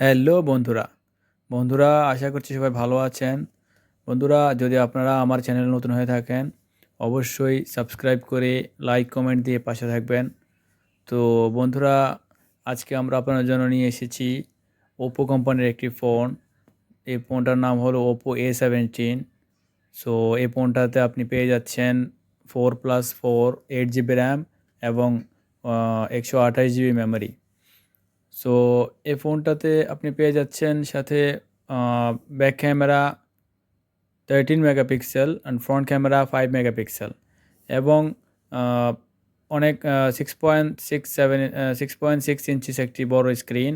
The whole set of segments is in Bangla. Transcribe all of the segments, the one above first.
হ্যালো বন্ধুরা। বন্ধুরা, আশা করছি সবাই ভালো আছেন। বন্ধুরা, যদি আপনারা আমার চ্যানেল নতুন হয়ে থাকেন, অবশ্যই সাবস্ক্রাইব করে লাইক, কমেন্ট দিয়ে পাশে থাকবেন। তো বন্ধুরা, আজকে আমরা আপনার জন্য নিয়ে এসেছি ওপো কোম্পানির একটি ফোন এই ফোনটার নাম হলো ওপো এ সেভেন্টিন সো এই ফোনটাতে আপনি পেয়ে যাচ্ছেন four plus four eight GB RAM এবং একশো আঠাশ জিবি মেমোরি সো এই ফোনটাতে আপনি পেয়ে যাচ্ছেন সাথে back camera thirteen megapixel and front camera five megapixel এবং অনেক six point six seven six point six inches একটি বড় স্ক্রিন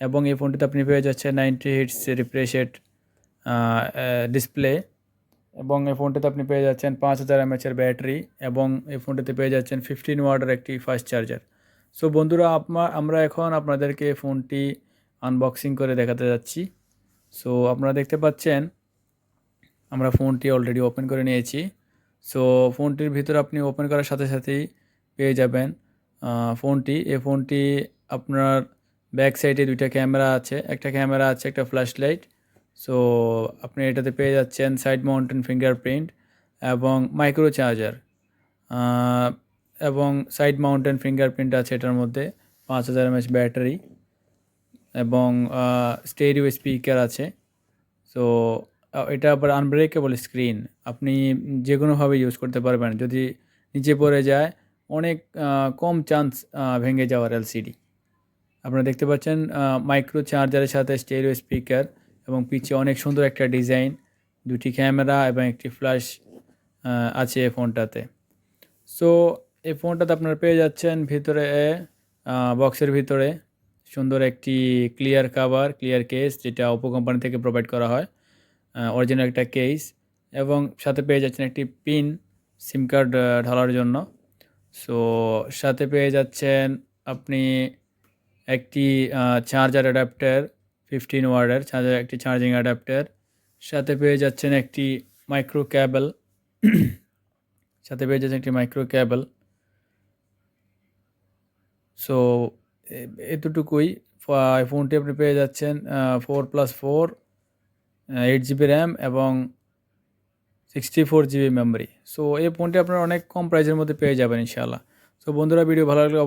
এবং এই ফোনটিতে আপনি পেয়ে যাচ্ছেন নাইনটি হিটস রিফ্রেশেড ডিসপ্লে এবং এই ফোনটিতে আপনি পেয়ে যাচ্ছেন পাঁচ হাজার এমএচের ব্যাটারি এবং এই ফোনটিতে পেয়ে যাচ্ছেন ফিফটিন ওয়াটের একটি ফাস্ট চার্জার সো বন্ধুরা, আপনা, আমরা এখন আপনাদেরকে ফোনটি আনবক্সিং করে দেখাতে যাচ্ছি। সো আপনারা দেখতে পাচ্ছেন, আমরা ফোনটি অলরেডি ওপেন করে নিয়েছি। সো ফোনটির ভিতরে আপনি ওপেন করার সাথে সাথেই পেয়ে যাবেন ফোনটি। এই ফোনটি আপনার ব্যাক সাইডে দুইটা ক্যামেরা আছে, একটা ক্যামেরা আছে, একটা ফ্ল্যাশ লাইট সো আপনি এটাতে পেয়ে যাচ্ছেন সাইড মাউন্টেন ফিঙ্গারপ্রিন্ট এবং মাইক্রো চার্জার এবং সাইড মাউন্টেন ফিঙ্গারপ্রিন্ট আছে এটার মধ্যে, পাঁচ হাজার এমএচ ব্যাটারি এবং স্টেরিও স্পিকার আছে। সো এটা আবার আনব্রেকেবল স্ক্রিন আপনি যে কোনোভাবে ইউজ করতে পারবেন। যদি নিচে পড়ে যায়, অনেক কম চান্স ভেঙে যাওয়ার এলসিডি আপনারা দেখতে পাচ্ছেন মাইক্রো চার্জারের সাথে স্টেরিও স্পিকার এবং পিছে অনেক সুন্দর একটা ডিজাইন। দুটি ক্যামেরা এবং একটি ফ্ল্যাশ আছে ফোনটাতে। সো এই ফোনটাতে আপনারা পেয়ে যাচ্ছেন ভিতরে বক্সের ভিতরে। সুন্দর একটি ক্লিয়ার কাভার ক্লিয়ার কেস যেটা ওপো কোম্পানি থেকে প্রোভাইড করা হয় অরিজিনাল একটা কেস এবং সাথে পেয়ে যাচ্ছেন একটি পিন সিম কার্ড ঢালার জন্য। সো সাথে পেয়ে যাচ্ছেন আপনি একটি চার্জার অ্যাডাপ্টার ফিফটিন ওয়ার্ডের চার্জার একটি চার্জিং অ্যাডাপ্টার সাথে পেয়ে যাচ্ছেন একটি মাইক্রো ক্যাবেল সাথে পেয়ে যাচ্ছেন একটি মাইক্রো ক্যাবেল সো এতটুকুই। ফোনটি আপনি পেয়ে যাচ্ছেন four plus four eight GB RAM এবং sixty four GB memory so এই ফোনটি আপনার অনেক কম প্রাইসের মধ্যে পেয়ে যাবেন, ইনশাআল্লাহ। সো বন্ধুরা ভিডিও ভালো লাগলে